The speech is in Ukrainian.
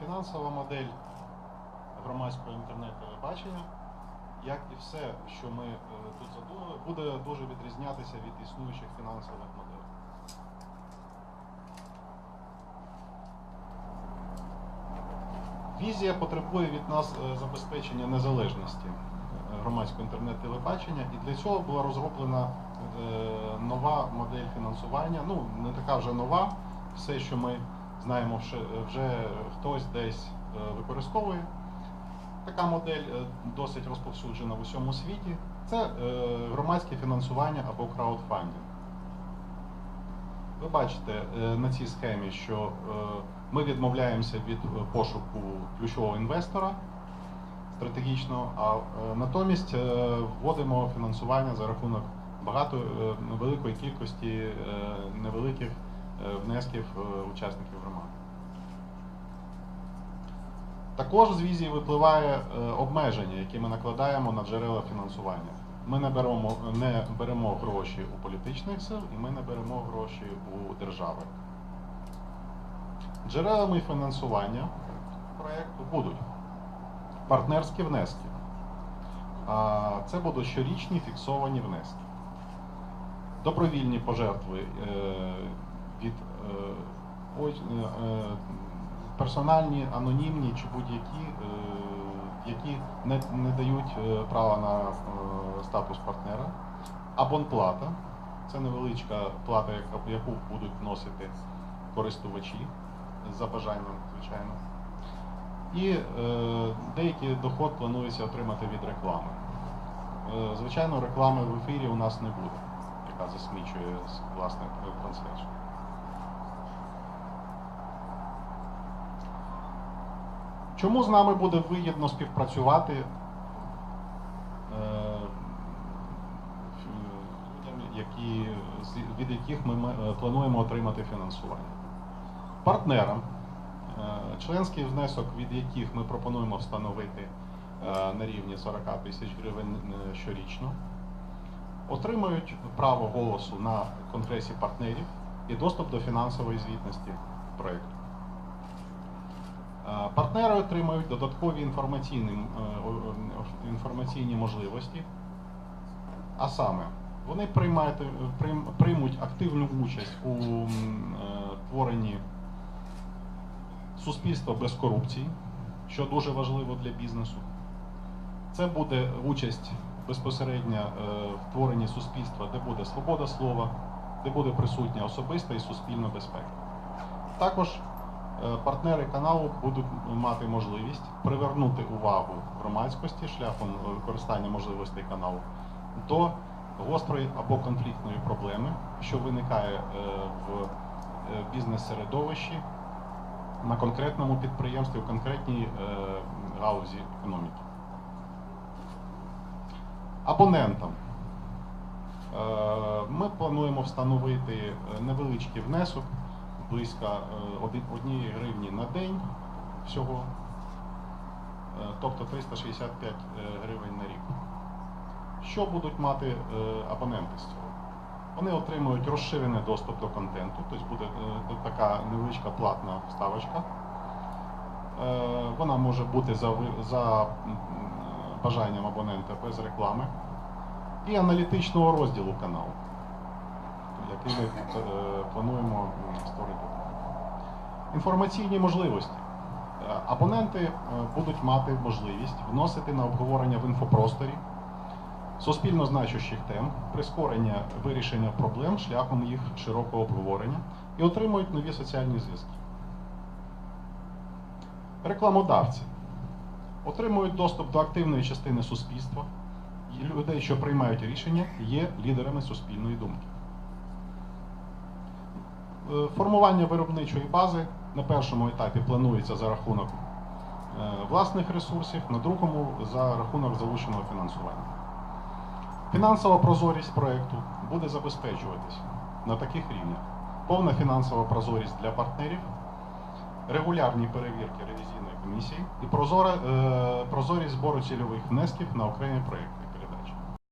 Фінансова модель громадського інтернет-телебачення, як і все, що ми е, тут задумали, буде дуже відрізнятися від існуючих фінансових моделей. Візія потребує від нас е, забезпечення незалежності е, громадського інтернет-телебачення, і для цього була розроблена нова модель фінансування. Ну, не така вже нова. Все, що ми знаємо, вже, вже хтось десь е, використовує. Така модель е, досить розповсюджена в усьому світі. Це е, громадське фінансування або краудфандинг. Ви бачите е, на цій схемі, що е, ми відмовляємося від е, пошуку ключового інвестора стратегічного, а е, натомість е, вводимо фінансування за рахунок багато е, великої кількості е, невеликих е, внесків е, учасників громади. Також з візії випливає е, обмеження, які ми накладаємо на джерела фінансування. Ми не беремо, не беремо гроші у політичних сил і ми не беремо гроші у держави. Джерелами фінансування проєкту будуть партнерські внески. Це будуть щорічні фіксовані внески. Добровільні пожертви е, від е, е, е, персональні, анонімні чи будь-які, які не, дають права на статус партнера. Абонплата це невеличка плата, яку будуть вносити користувачі за бажанням, звичайно. І е, деякий доход планується отримати від реклами. Звичайно, реклами в ефірі у нас не буде, яка засмічує власне трансляцію. Чому з нами буде вигідно співпрацювати е, людям, які, від яких ми е, плануємо отримати фінансування? Партнерам, е, членський внесок, від яких ми пропонуємо встановити на рівні 40 тисяч гривень щорічно, отримають право голосу на конгресі партнерів і доступ до фінансової звітності проєкту. Е, Партнери отримають додаткові інформаційні, е, інформаційні можливості, а саме, вони приймають, приймуть активну участь у е, творенні суспільства без корупції, що дуже важливо для бізнесу. Це буде участь безпосередньо е, в творенні суспільства, де буде свобода слова, де буде присутня особиста і суспільна безпека. Також е, партнери каналу будуть мати можливість привернути увагу громадськості шляхом е, використання можливостей каналу до гострої або конфліктної проблеми, що виникає е, в е, бізнес-середовищі на конкретному підприємстві, в конкретній е, галузі економіки. Абонентам. Е, Ми плануємо встановити е, невеличкий внесок близько 1 гривні на день всього, е, тобто 365 е, гривень на рік. Що будуть мати е, абоненти з цього? Вони отримують розширений доступ до контенту, тобто буде е, така невеличка платна вставочка. Е, Вона може бути за, за бажанням абонента без реклами. І аналітичного розділу каналу, який ми е, плануємо створити. Інформаційні можливості. Е, Абоненти е, будуть мати можливість вносити на обговорення в інфопросторі суспільно значущих тем, прискорення вирішення проблем шляхом їх широкого обговорення і отримують нові соціальні зв'язки. Рекламодавці отримують доступ до активної частини суспільства, і людей, що приймають рішення, є лідерами суспільної думки. Е, Формування виробничої бази на першому етапі планується за рахунок е, власних ресурсів, на другому за рахунок залученого фінансування. Фінансова прозорість проєкту буде забезпечуватись на таких рівнях. Повна фінансова прозорість для партнерів, регулярні перевірки ревізійної комісії і е, прозорість збору цільових внесків на окремі проєкти.